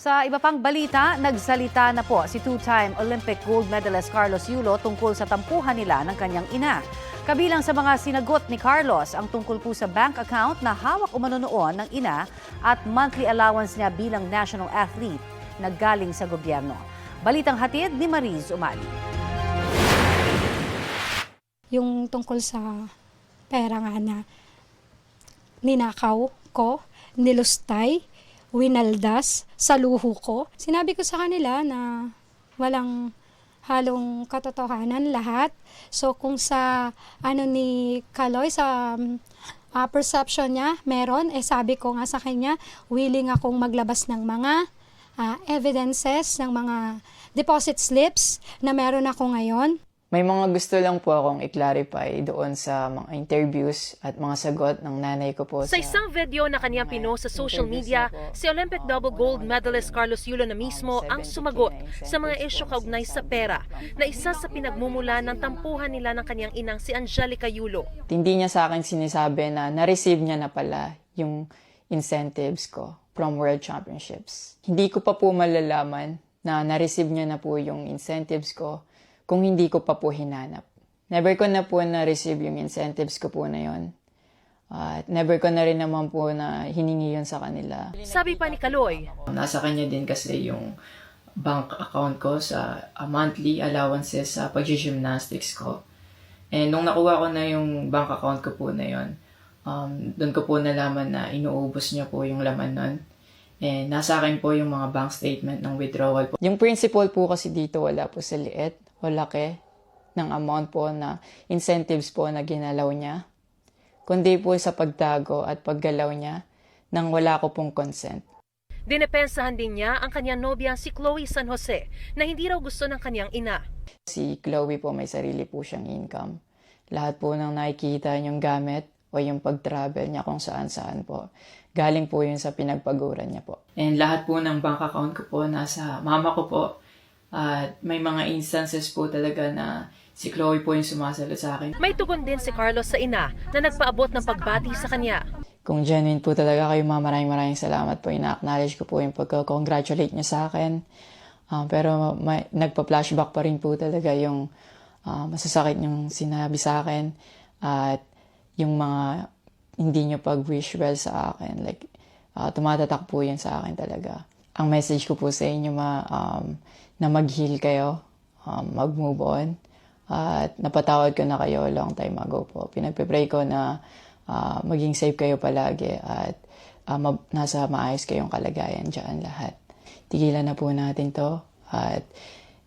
Sa iba pang balita, nagsalita na po si two-time Olympic gold medalist Carlos Yulo tungkol sa tampuhan nila ng kanyang ina. Kabilang sa mga sinagot ni Carlos ang tungkol po sa bank account na hawak umano noon ng ina at monthly allowance niya bilang national athlete na galing sa gobyerno. Balitang hatid ni Mariz Umali. yung tungkol sa pera nga na ninakaw ko, nilustay, winaldas sa luho ko. Sinabi ko sa kanila na walang halong katotohanan lahat. So kung sa ano ni Kaloy sa ah, perception niya meron, eh sabi ko nga sa kanya, willing akong maglabas ng mga ah, evidences, ng mga deposit slips na meron ako ngayon. May mga gusto lang po akong i-clarify doon sa mga interviews at mga sagot ng nanay ko po. Sa isang video na kanyang pinost sa social media, si Olympic double gold medalist Carlos Yulo na mismo ang sumagot sa mga isyu kaugnay sa pera na isa sa pinagmumula ng tampuhan nila ng kanyang inang si Angelica Yulo. Hindi niya sa akin sinasabi na na-receive niya na pala yung incentives ko from World Championships. Hindi ko pa po malalaman na na-receive niya na po yung incentives ko kung hindi ko pa po hinanap. Never ko na po na-receive yung incentives ko po na yon. At never ko na rin naman po na hiningi yun sa kanila. Sabi pa ni Kaloy, Nasa kanya din kasi yung bank account ko sa uh, monthly allowances sa pag-gymnastics ko. And nung nakuha ko na yung bank account ko po na yon, um, doon ko po nalaman na inuubos niya po yung laman nun. And nasa akin po yung mga bank statement ng withdrawal po. Yung principal po kasi dito wala po sa liit o laki ng amount po na incentives po na ginalaw niya. Kundi po sa pagtago at paggalaw niya nang wala ko pong consent. dinepensahan din niya ang kanyang nobya si Chloe San Jose na hindi raw gusto ng kanyang ina. Si Chloe po may sarili po siyang income. Lahat po ng nakikita niyong gamit o yung pag-travel niya kung saan-saan po. Galing po yun sa pinagpaguran niya po. And lahat po ng bank account ko po nasa mama ko po. At may mga instances po talaga na si Chloe po yung sumasagot sa akin. May tugon din si Carlos sa ina na nagpaabot ng pagbati sa kanya. Kung genuine po talaga kayo, ma, maraming maraming salamat po. Ina-acknowledge ko po yung pagka-congratulate niyo sa akin. Ah, pero may, nagpa-flashback pa rin po talaga yung ah, masasakit yung sinabi sa akin at yung mga hindi niyo pag-wish well sa akin. Like, ah, tumatatak po yun sa akin talaga. Ang message ko po sa inyo, ma, um, na mag-heal kayo, um, mag-move on. At napatawad ko na kayo long time ago po. Pinagpe-pray ko na ah, maging safe kayo palagi at ah, ma- nasa maayos kayong kalagayan dyan lahat. Tigilan na po natin to at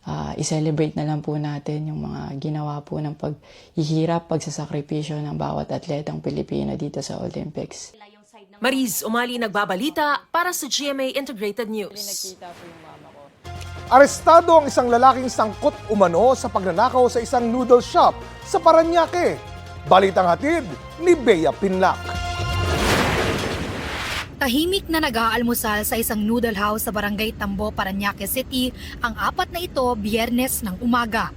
ah, i-celebrate na lang po natin yung mga ginawa po ng paghihirap, pagsasakripisyo ng bawat atletang Pilipino dito sa Olympics. Mariz Umali nagbabalita para sa GMA Integrated News. Arestado ang isang lalaking sangkot umano sa pagnanakaw sa isang noodle shop sa Paranaque. Balitang hatid ni Bea Pinlac. Tahimik na nag-aalmusal sa isang noodle house sa Barangay Tambo, Parañaque City ang apat na ito biyernes ng umaga.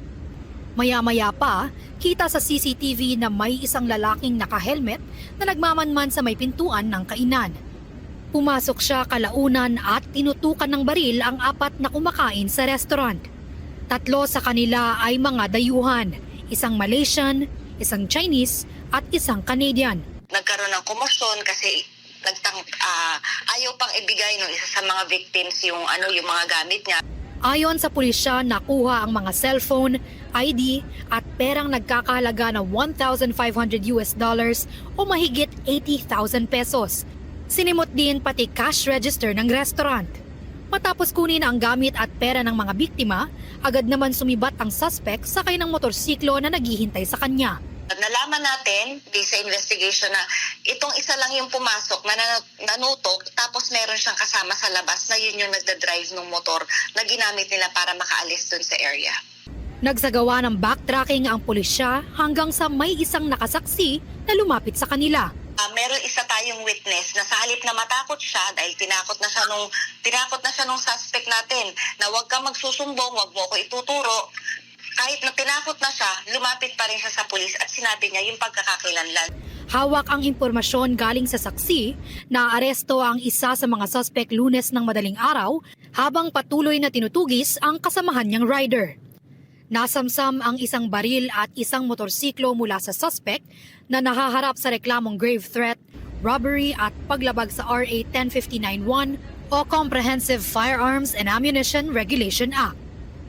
Maya-maya pa, kita sa CCTV na may isang lalaking naka-helmet na nagmamanman sa may pintuan ng kainan. Pumasok siya kalaunan at tinutukan ng baril ang apat na kumakain sa restaurant. Tatlo sa kanila ay mga dayuhan, isang Malaysian, isang Chinese at isang Canadian. nagkaroon ng komosyon kasi nagtang ah, ayaw pang ibigay ng isa sa mga victims yung ano yung mga gamit niya. Ayon sa pulisya, nakuha ang mga cellphone, ID at perang nagkakahalaga na 1,500 US dollars o mahigit 80,000 pesos. Sinimot din pati cash register ng restaurant. Matapos kunin ang gamit at pera ng mga biktima, agad naman sumibat ang suspect sakay ng motorsiklo na naghihintay sa kanya. Nalaman natin based sa investigation na itong isa lang yung pumasok na nan- nanutok tapos meron siyang kasama sa labas na yun yung nagda-drive ng motor na ginamit nila para makaalis dun sa area. Nagsagawa ng backtracking ang pulisya hanggang sa may isang nakasaksi na lumapit sa kanila. Ah, meron isa tayong witness na sa halip na matakot siya dahil tinakot na siya nung tinakot na siya nung suspect natin na huwag ka magsusumbong, huwag mo ako ituturo. Kahit na tinakot na siya, lumapit pa rin siya sa pulis at sinabi niya yung pagkakakilanlan. Hawak ang impormasyon galing sa saksi na aresto ang isa sa mga suspect lunes ng madaling araw habang patuloy na tinutugis ang kasamahan niyang rider. Nasamsam ang isang baril at isang motorsiklo mula sa suspect na nahaharap sa reklamong grave threat, robbery at paglabag sa RA 10591 o Comprehensive Firearms and Ammunition Regulation Act.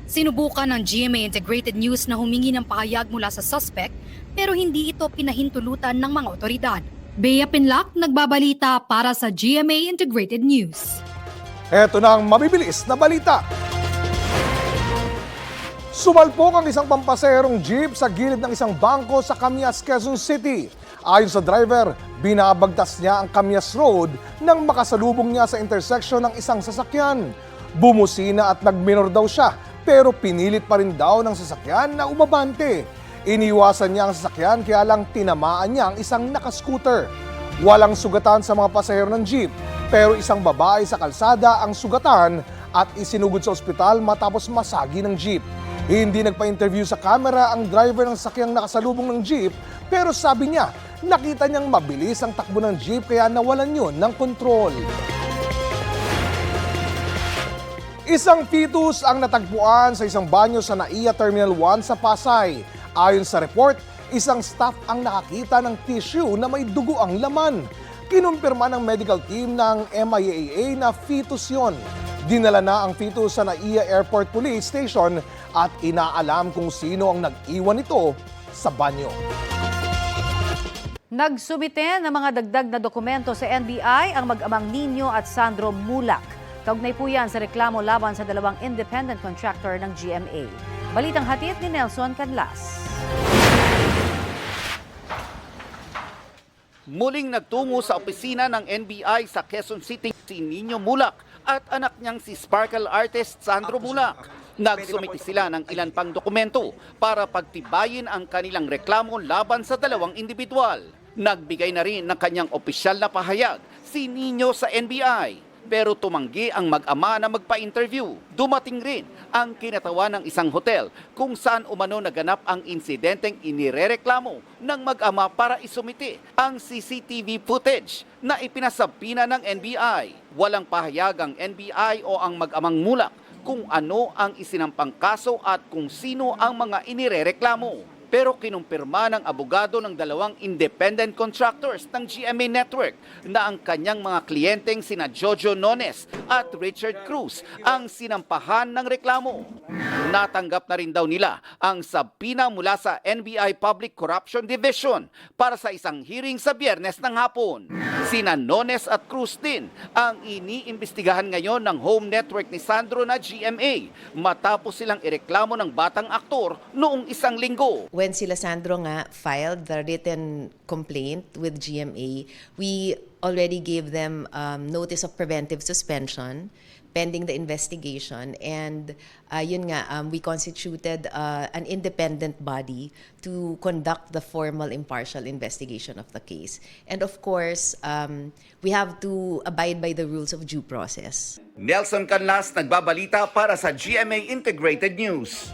Sinubukan ng GMA Integrated News na humingi ng pahayag mula sa suspect pero hindi ito pinahintulutan ng mga otoridad. Bea Pinlock, nagbabalita para sa GMA Integrated News. Eto na ang mabibilis na balita. Sumalpok ang isang pampaserong jeep sa gilid ng isang bangko sa Camias, Quezon City. Ayon sa driver, binabagtas niya ang Camias Road nang makasalubong niya sa intersection ng isang sasakyan. Bumusina at nagminor daw siya pero pinilit pa rin daw ng sasakyan na umabante. Iniwasan niya ang sasakyan kaya lang tinamaan niya ang isang nakascooter. Walang sugatan sa mga pasahero ng jeep pero isang babae sa kalsada ang sugatan at isinugod sa ospital matapos masagi ng jeep. Hindi nagpa-interview sa camera ang driver ng sakyang nakasalubong ng jeep pero sabi niya nakita niyang mabilis ang takbo ng jeep kaya nawalan yun ng kontrol. Isang fetus ang natagpuan sa isang banyo sa NAIA Terminal 1 sa Pasay. Ayon sa report, isang staff ang nakakita ng tissue na may dugo ang laman. Kinumpirma ng medical team ng MIAA na fetus yon. Dinala na ang fetus sa NAIA Airport Police Station at inaalam kung sino ang nag-iwan nito sa banyo. Nagsumite ng mga dagdag na dokumento sa NBI ang mag-amang Nino at Sandro Mulak. Kaugnay po yan sa reklamo laban sa dalawang independent contractor ng GMA. Balitang hatid ni Nelson Canlas. Muling nagtungo sa opisina ng NBI sa Quezon City si Nino Mulak at anak niyang si sparkle artist Sandro Mulak. Nagsumiti sila ng ilan pang dokumento para pagtibayin ang kanilang reklamo laban sa dalawang individual. Nagbigay na rin ng kanyang opisyal na pahayag si Nino sa NBI pero tumanggi ang mag-ama na magpa-interview. Dumating rin ang kinatawa ng isang hotel kung saan umano naganap ang insidenteng inirereklamo ng mag-ama para isumiti ang CCTV footage na ipinasabina ng NBI. Walang pahayag ang NBI o ang mag-amang mulak kung ano ang isinampang kaso at kung sino ang mga inirereklamo. Pero kinumpirma ng abogado ng dalawang independent contractors ng GMA Network na ang kanyang mga kliyenteng sina Jojo Nones at Richard Cruz ang sinampahan ng reklamo. Natanggap na rin daw nila ang sabina mula sa NBI Public Corruption Division para sa isang hearing sa biyernes ng hapon. Sina Nones at Cruz din ang iniimbestigahan ngayon ng home network ni Sandro na GMA matapos silang ireklamo ng batang aktor noong isang linggo. when sila Sandro nga filed the written complaint with GMA, we already gave them um, notice of preventive suspension pending the investigation. And uh, yun nga um, we constituted uh, an independent body to conduct the formal impartial investigation of the case. And of course um, we have to abide by the rules of due process. Nelson Canlas nagbabalita para sa GMA Integrated News.